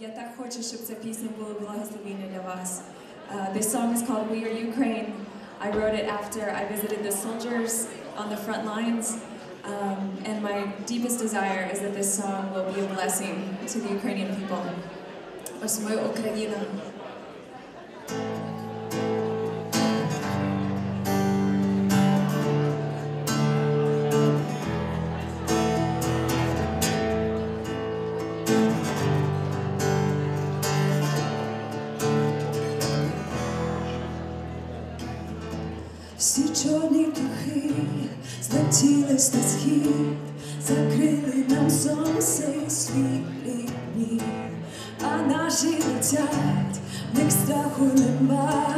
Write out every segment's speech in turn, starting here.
Я так хочу, щоб ця пісня була благословенна для вас. Uh, this song is called We Are Ukraine. I wrote it after I visited the soldiers on the front lines. Um, and my deepest desire is that this song will be a blessing to the Ukrainian people. Ось ми Україна. Всі чорні птахи злетілись на схід, закрили нам сонце і світлі дні, а наші летять, в них страху нема,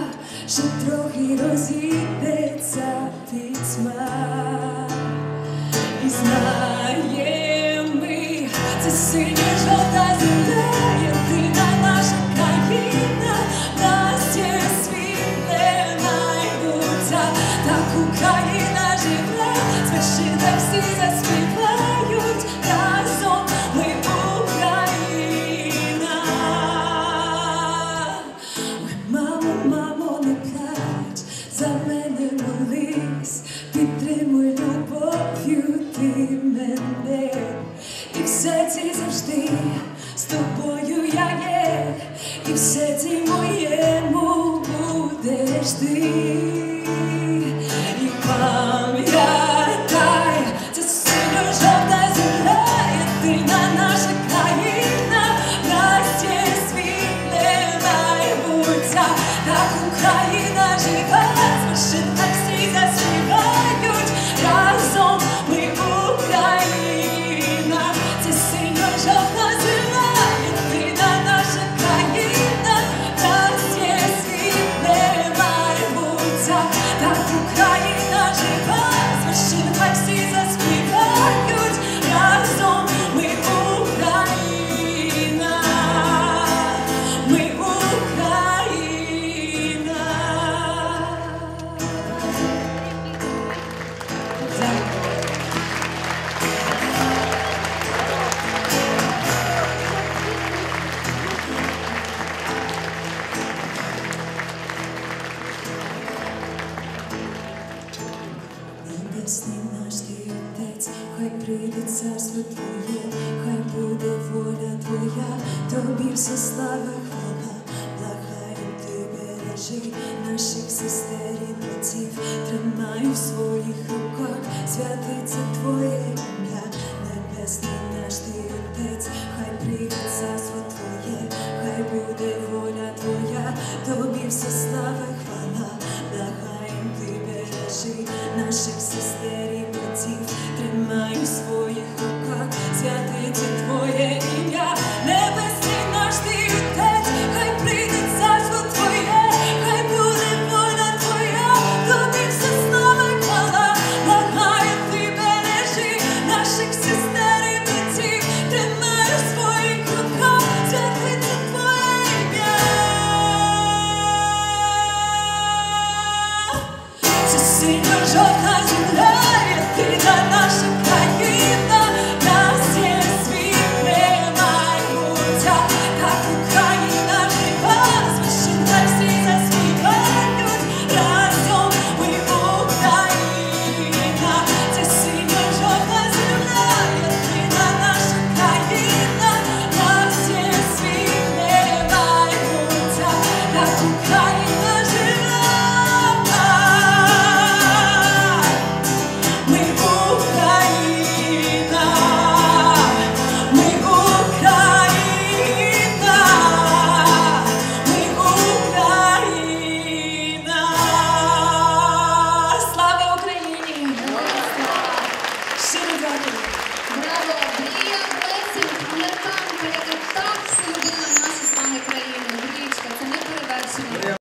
ще трохи розійдеться пітьма. Україна живе, з вершинах всі заспівають, разом. Ми Україна. Мамо, мамо, не плач, за мене молись, підтримуй любов'ю ти мене, і в серці завжди з тобою я є, і в серці моєму будеш ти. Небесний наш ти отець, хай прийде царство Твоє, хай буде воля Твоя, тобі все слава хвала, благаю ти бережи наших сестер і братів, тримай в своїх руках, святиться Твоє шестері плетів тримаю своїх руках, святиться твоє ім'я, небесний наш ти Отець, хай прийде царство твоє, хай буде воля твоя, тобі все слава і хвала, благаю ти бережи наших сестер братів, тримаю своїх руках, святиться твоє ім'я. Це синьо жовта Bravo, Liam Blessing, Underground Breaker.